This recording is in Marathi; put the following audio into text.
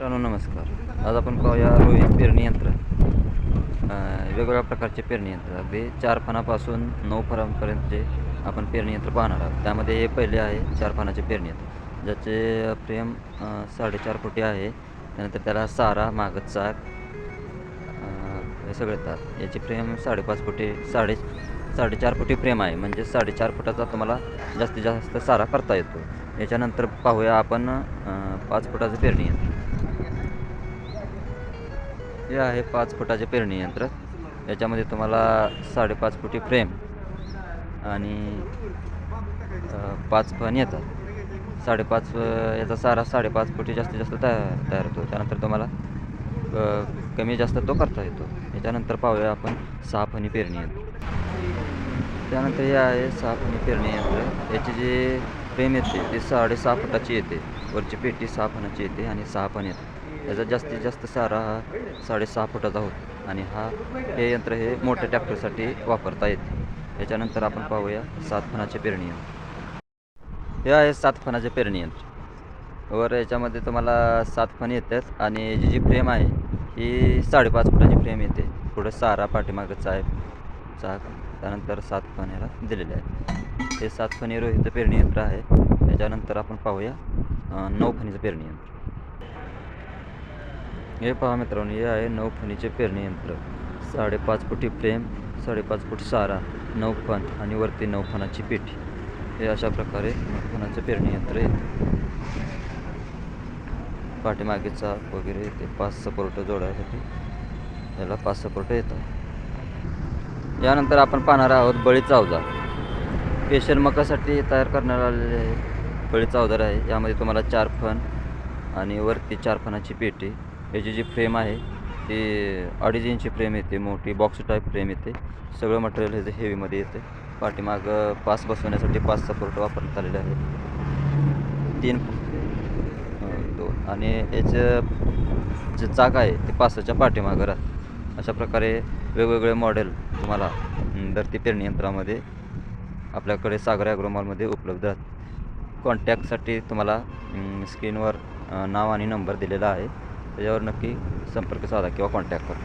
मित्रांनो नमस्कार. आज आपण पाहूया रोहित पेरणी यंत्र. वेगवेगळ्या प्रकारचे पेरणी यंत्र. अगदी चार पानापासून नऊ फरांपर्यंतचे आपण पेरणी यंत्र पाहणार आहोत. त्यामध्ये हे पहिले आहे चार पानाचे पेरणी यंत्र. ज्याचे फ्रेम साडेचार फुटी आहे. त्यानंतर त्याला सारा मागत चाक हे सगळे येतात. याची फ्रेम साडेपाच फुटी साडे साडेचार फुटी फ्रेम आहे. म्हणजे साडेचार फुटाचा तुम्हाला जास्तीत जास्त सारा करता येतो. याच्यानंतर पाहूया आपण पाच फुटाचं पेरणी यंत्र. हे आहे पाच फुटाचे पेरणी यंत्र. याच्यामध्ये तुम्हाला साडेपाच फुटी फ्रेम आणि पाच फण येतात. साडेपाच याचा सारा साडेपाच फुटी जास्तीत जास्त तयार तयार होतो. त्यानंतर तुम्हाला कमी जास्त तो करता येतो. याच्यानंतर पाहूया आपण सहा फणी पेरणी यंत्र. त्यानंतर हे आहे सहा फणी पेरणी यंत्र. याची जी फ्रेम येते ती साडेसहा फुटाची येते. वरची पेटी सहा फणाची येते आणि सहा फन येते याचा जास्तीत जास्त सारा हा साडेसहा फुटाचा होतो. आणि हा हे यंत्र हे मोठ्या टॅक्टरसाठी वापरता येते. याच्यानंतर आपण पाहूया सात फणाचे पेरणी यंत्र. हे आहे सात फणाचे पेरणी यंत्र. वर याच्यामध्ये तुम्हाला सात फणी येतात आणि जी जी फ्रेम आहे ही साडेपाच फुटाची फ्रेम येते. पुढं सारा पाठीमागचा आहे. चाक त्यानंतर सात फण याला दिलेले आहे हे सात फणी रोहित पेरणी यंत्र आहे. त्याच्यानंतर आपण पाहूया नऊ फणीचं पेरणी यंत्र. हे पहा मित्रांनो हे आहे नऊ फणीचे पेरणी यंत्र. साडेपाच फुटी फ्रेम साडेपाच फूट सारा नऊ फण आणि वरती नऊ फणाची पेटी. हे अशा प्रकारे नऊ फणाचं पेरणी यंत्र येते. पाठीमागे चाक वगैरे येते पाच सपोर्ट जोडायसाठी याला पाच सपोर्ट येतात. यानंतर आपण पाहणार आहोत बळीचा अवजार स्पेशल मकासाठी तयार करण्यात आलेले आहे बळीचा अवजार आहे. यामध्ये तुम्हाला चार फण आणि वरती चार फणाची पेटी. याची जी फ्रेम आहे ती अडीच इंची फ्रेम येते मोठी बॉक्स टाईप फ्रेम येते. सगळं मटेरियल ह्याचं हेवीमध्ये येते. पाठीमागं पास बसवण्यासाठी पाच सपोर्ट वापरण्यात आलेले आहेत. तीन दोन. आणि याचं जे चाक आहे ते पासाच्या पाठीमागं राहतं. अशा प्रकारे वेगवेगळे मॉडेल तुम्हाला धरती पेरणी यंत्रामध्ये आपल्याकडे सागर ॲग्रोमॉलमध्ये उपलब्ध आहेत कॉन्टॅक्टसाठी तुम्हाला स्क्रीनवर नाव आणि नंबर दिलेला आहे. त्याच्यावर नक्की संपर्क साधा किंवा कॉन्टॅक्ट करा.